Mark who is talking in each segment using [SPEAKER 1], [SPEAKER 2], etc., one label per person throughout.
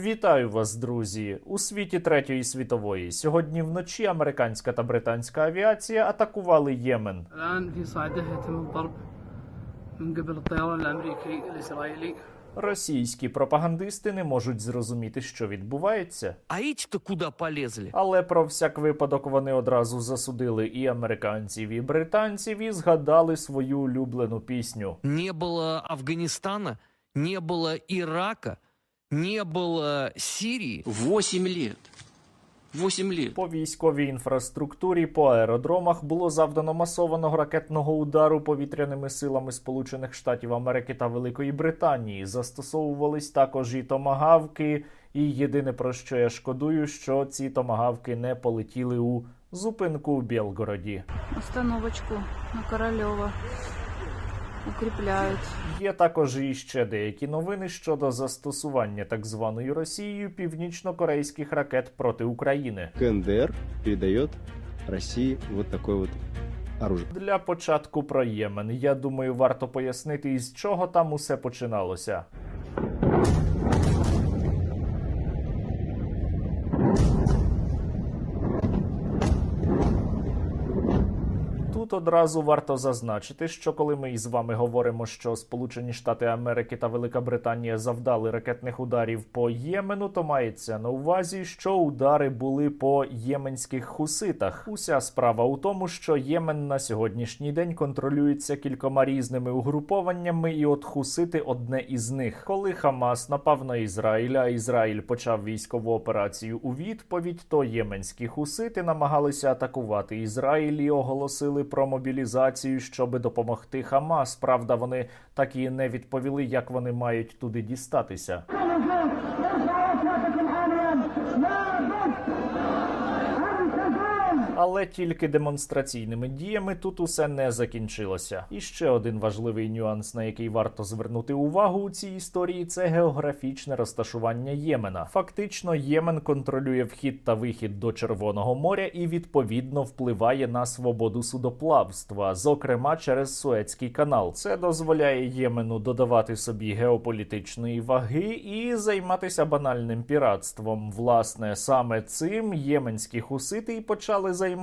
[SPEAKER 1] Вітаю вас, друзі, у світі третьої світової. Сьогодні вночі американська та британська авіація атакували Ємен. Російські пропагандисти не можуть зрозуміти, що відбувається.
[SPEAKER 2] А ічки куди полезли?
[SPEAKER 1] Але про всяк випадок вони одразу засудили і американців, і британців, і згадали свою улюблену пісню.
[SPEAKER 2] Не було Афганістана, не було Ірака не было Сирии.
[SPEAKER 3] Восемь лет. Восемь лет.
[SPEAKER 1] По військовій інфраструктурі по аеродромах було завдано масованого ракетного удару повітряними силами Сполучених Штатів Америки та Великої Британії. Застосовувались також і томагавки. І єдине про що я шкодую, що ці томагавки не полетіли у зупинку у Білгороді.
[SPEAKER 4] Остановочку на Королева укріпляють.
[SPEAKER 1] Є також і ще деякі новини щодо застосування так званої Росією північно-корейських ракет проти України.
[SPEAKER 5] КНДР передає Росії вот такое вот оружие.
[SPEAKER 1] Для початку про Ємен. Я думаю, варто пояснити, із чого там усе починалося. Тут одразу варто зазначити, що коли ми із вами говоримо, що Сполучені Штати Америки та Велика Британія завдали ракетних ударів по Ємену, то мається на увазі, що удари були по єменських хуситах. Уся справа у тому, що Ємен на сьогоднішній день контролюється кількома різними угрупованнями, і от хусити одне із них. Коли Хамас напав на Ізраїль, а Ізраїль почав військову операцію у відповідь, то єменські хусити намагалися атакувати Ізраїль і оголосили про мобілізацію, щоб допомогти Хамас. Правда, вони так і не відповіли, як вони мають туди дістатися. Але тільки демонстраційними діями тут усе не закінчилося. І ще один важливий нюанс, на який варто звернути увагу у цій історії, це географічне розташування Ємена. Фактично, Ємен контролює вхід та вихід до Червоного моря і відповідно впливає на свободу судоплавства, зокрема через Суецький канал. Це дозволяє Ємену додавати собі геополітичної ваги і займатися банальним піратством. Власне, саме цим єменські хусити і почали займатися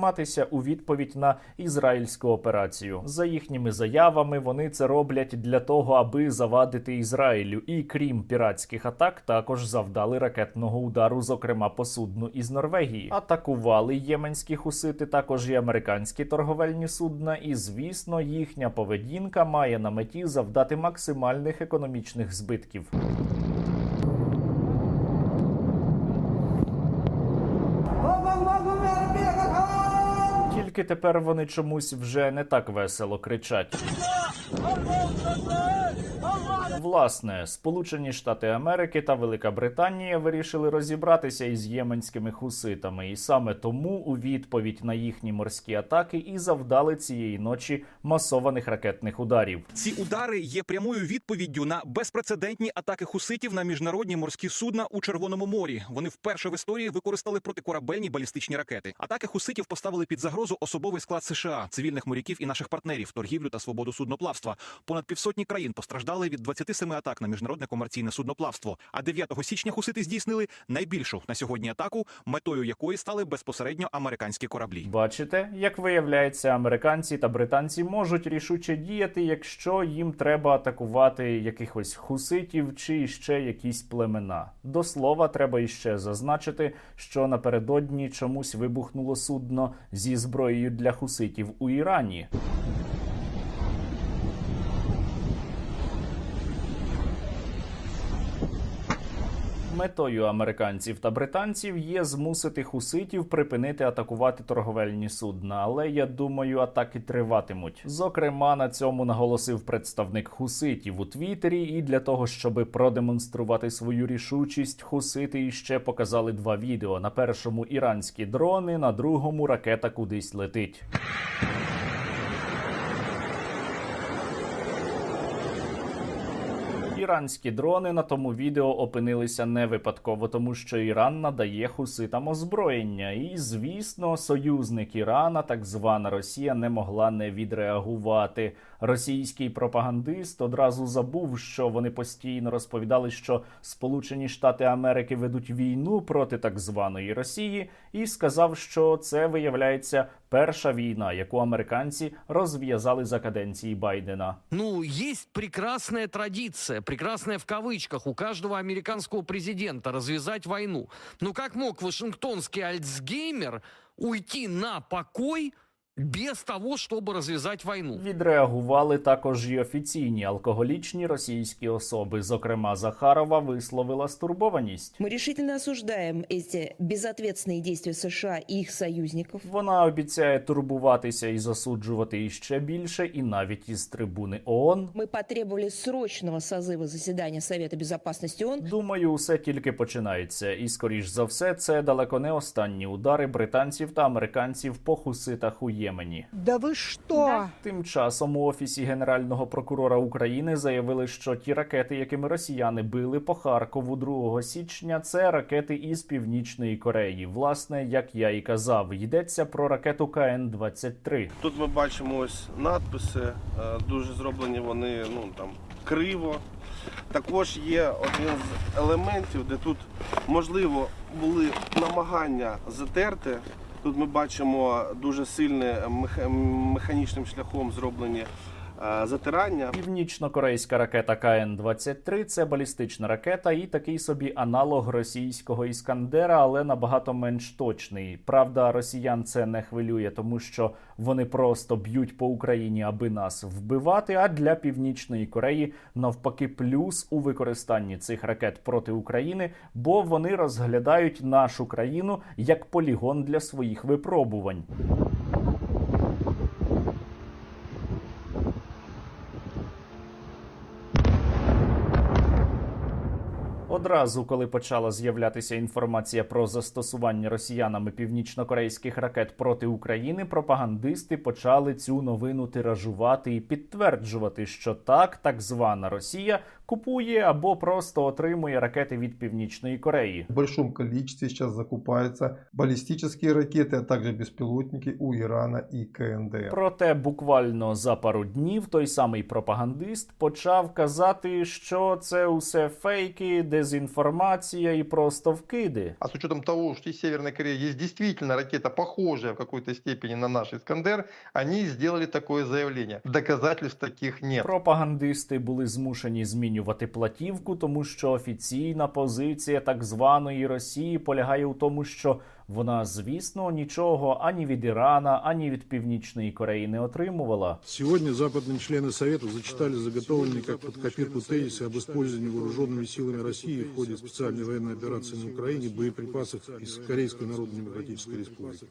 [SPEAKER 1] у відповідь на ізраїльську операцію. За їхніми заявами, вони це роблять для того, аби завадити Ізраїлю. І крім піратських атак, також завдали ракетного удару, зокрема по судну із Норвегії. Атакували єменські хусити також і американські торговельні судна. І звісно, їхня поведінка має на меті завдати максимальних економічних збитків. Тільки тепер вони чомусь вже не так весело кричать. Власне, Сполучені Штати Америки та Велика Британія вирішили розібратися із єменськими хуситами, і саме тому у відповідь на їхні морські атаки і завдали цієї ночі масованих ракетних ударів.
[SPEAKER 6] Ці удари є прямою відповіддю на безпрецедентні атаки хуситів на міжнародні морські судна у Червоному морі. Вони вперше в історії використали протикорабельні балістичні ракети. Атаки хуситів поставили під загрозу особовий склад США, цивільних моряків і наших партнерів, торгівлю та свободу судноплавства. Понад півсотні країн постраждали від 27 атак на міжнародне комерційне судноплавство. А 9 січня хусити здійснили найбільшу на сьогодні атаку, метою якої стали безпосередньо американські кораблі.
[SPEAKER 1] Бачите, як виявляється, американці та британці можуть рішуче діяти, якщо їм треба атакувати якихось хуситів чи ще якісь племена. До слова, треба іще зазначити, що напередодні чомусь вибухнуло судно зі зброєю для хуситів у Ірані. Метою американців та британців є змусити хуситів припинити атакувати торговельні судна, але я думаю, атаки триватимуть. Зокрема, на цьому наголосив представник хуситів у Твіттері, і для того, щоб продемонструвати свою рішучість, хусити іще показали два відео: на першому іранські дрони, на другому ракета кудись летить. Іранські дрони на тому відео опинилися не випадково, тому що Іран надає хуситам озброєння. І, звісно, союзник Ірана, так звана Росія, не могла не відреагувати. Російський пропагандист одразу забув, що вони постійно розповідали, що Сполучені Штати Америки ведуть війну проти так званої Росії, і сказав, що це виявляється перша війна, яку американці розв'язали за каденції Байдена.
[SPEAKER 2] Ну, есть прекрасная традиция, прекрасная в кавычках, у каждого американского президента развязать войну. Ну как мог вашингтонский альцгеймер уйти на покой без того, чтобы развязать войну?
[SPEAKER 1] Відреагували також і офіційні алкоголічні російські особи. Зокрема, Захарова висловила стурбованість.
[SPEAKER 7] Мы решительно осуждаем эти безответственные действия США и их союзников.
[SPEAKER 1] Вона обіцяє турбуватися і засуджувати іще більше, і навіть із трибуни ООН.
[SPEAKER 7] Мы потребовали срочного созыва заседания Совета Безопасности ООН.
[SPEAKER 1] Думаю, усе тільки починається, і скоріш за все, це далеко не останні удари британців та американців по хуситах у Ємені.
[SPEAKER 8] Да вы что?
[SPEAKER 1] Тим часом у офісі генерального прокурора України заявили, що ті ракети, якими росіяни били по Харкову 2 січня, це ракети із північної Кореї. Власне, як я і казав, йдеться про ракету КН 23
[SPEAKER 9] Тут ми бачимо ось надписи, е, дуже зроблені вони ну там криво. Також є один з елементів, де тут можливо були намагання затерти. Тут ми бачимо дуже сильне меха- механічним шляхом зроблені затирання.
[SPEAKER 1] Північно-корейська ракета КН-23 – це балістична ракета і такий собі аналог російського іскандера, але набагато менш точний. Правда, росіян це не хвилює, тому що вони просто б'ють по Україні, аби нас вбивати. А для північної Кореї навпаки плюс у використанні цих ракет проти України, бо вони розглядають нашу країну як полігон для своїх випробувань. Одразу, коли почала з'являтися інформація про застосування росіянами північнокорейських ракет проти України, пропагандисти почали цю новину тиражувати і підтверджувати, що так, так звана Росія купує або просто отримує ракети від Північної Кореї.
[SPEAKER 10] В большом количестве сейчас закупаются баллистические ракеты, а также беспилотники у Ирана и КНДР.
[SPEAKER 1] Проте буквально за пару днів той самий пропагандист почав казати, що це усе фейки, дезінформація і просто вкиди.
[SPEAKER 10] А с учетом того, что из Северной Кореи есть действительно ракета, похожая в какой-то степени на наш Искандер, они сделали такое заявление. Доказательств таких нет.
[SPEAKER 1] Пропагандисти були змушені змінювати платівку, тому що офіційна позиція так званої Росії полягає у тому, що вона, звісно, нічого ані від Ірана, ані від Північної Кореї не отримувала.
[SPEAKER 11] Сегодня западные члены Совета зачитали заготовленные как под копирку тезисы об использовании вооруженными силами России в ходе специальной военной операции на Украине боеприпасов из Корейской Народно-Демократической Республики.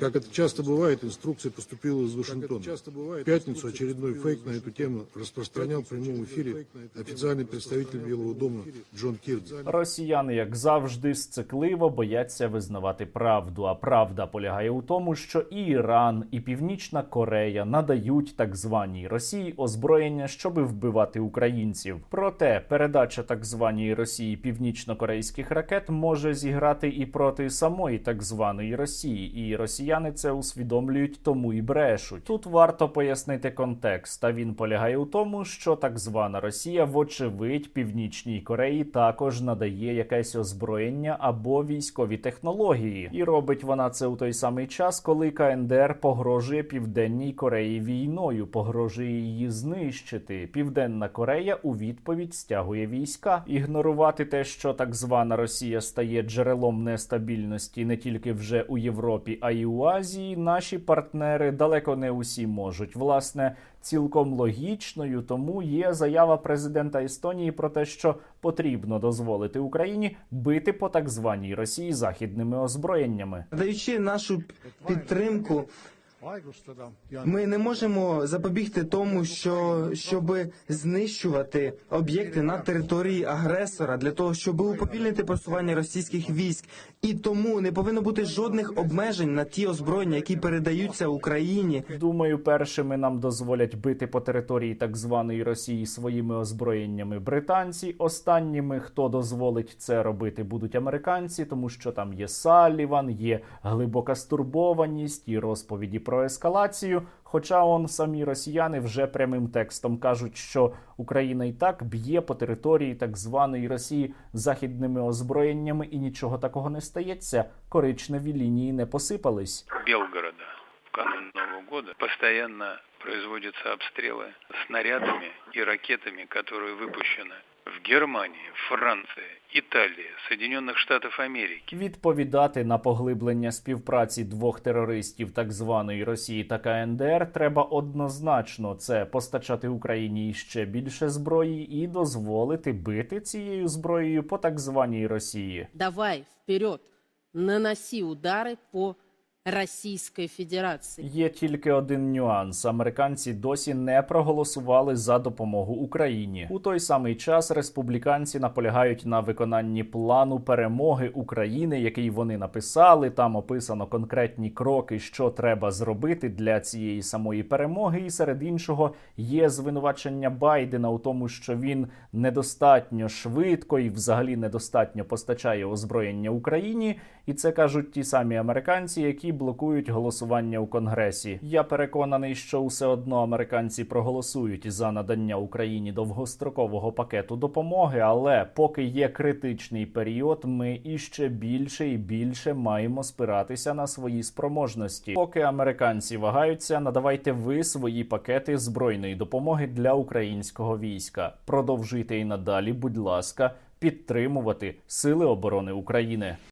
[SPEAKER 11] Как это часто бывает, инструкция поступила из Вашингтона. В пятницу очередной фейк на эту тему распространял в прямом эфире официальный представитель Белого дома Джон Кирби.
[SPEAKER 1] Росіяни, як завжди, сцикливо бояться визнавати правду. А правда полягає у тому, що і Іран, і Північна Корея надають так званій Росії озброєння, щоби вбивати українців. Проте передача так званій Росії північно-корейських ракет може зіграти і проти самої так званої Росії, і росіяни це усвідомлюють, тому і брешуть. Тут варто пояснити контекст. А він полягає у тому, що так звана Росія, вочевидь, північній Кореї також надає якесь озброєння або військові технології, і робить вона це у той самий час, коли КНДР погрожує Південній Кореї війною, погрожує її знищити. Південна Корея у відповідь стягує війська. Ігнорувати те, що так звана Росія стає джерелом нестабільності не тільки вже у Європі, а й у Азії. Наші партнери далеко не усі можуть. Власне, цілком логічною тому є заява президента Естонії про те, що потрібно дозволити Україні бити по так званій Росії західними озброєннями.
[SPEAKER 12] Даючи нашу підтримку, ми не можемо запобігти тому, що щоб знищувати об'єкти на території агресора для того, щоб уповільнити просування російських військ, і тому не повинно бути жодних обмежень на ті озброєння, які передаються Україні.
[SPEAKER 1] Думаю, першими нам дозволять бити по території так званої Росії своїми озброєннями британці. Останніми, хто дозволить це робити, будуть американці, тому що там є Салліван, є глибока стурбованість і розповіді про про ескалацію. Хоча он самі росіяни вже прямим текстом кажуть, що Україна і так б'є по території так званої Росії західними озброєннями, і нічого такого не стається. Коричневі лінії не посипались.
[SPEAKER 8] Белгорода в канун Нового года постоянно производятся обстрелы снарядами и ракетами, которые выпущены в Германии, Франции, Италии, Соединенных Штатов Америки.
[SPEAKER 1] Відповідати на поглиблення співпраці двох терористів так званої Росії та КНДР треба однозначно це постачати Україні ще більше зброї і дозволити бити цією зброєю по так званій Росії.
[SPEAKER 13] Давай вперед, наноси удары по Российской Федерации.
[SPEAKER 1] Є тільки один нюанс: американці досі не проголосували за допомогу Україні. У той самий час республіканці наполягають на виконанні плану перемоги України, який вони написали. Там описано конкретні кроки, що треба зробити для цієї самої перемоги. І серед іншого є звинувачення Байдена у тому, що він недостатньо швидко і взагалі недостатньо постачає озброєння Україні. І це кажуть ті самі американці, які блокують голосування у конгресі. Я переконаний, що все одно американці проголосують за надання Україні довгострокового пакету допомоги. Але поки є критичний період, ми іще більше і більше маємо спиратися на свої спроможності. Поки американці вагаються, надавайте ви свої пакети збройної допомоги для українського війська. Продовжуйте і надалі, будь ласка, підтримувати Сили оборони України.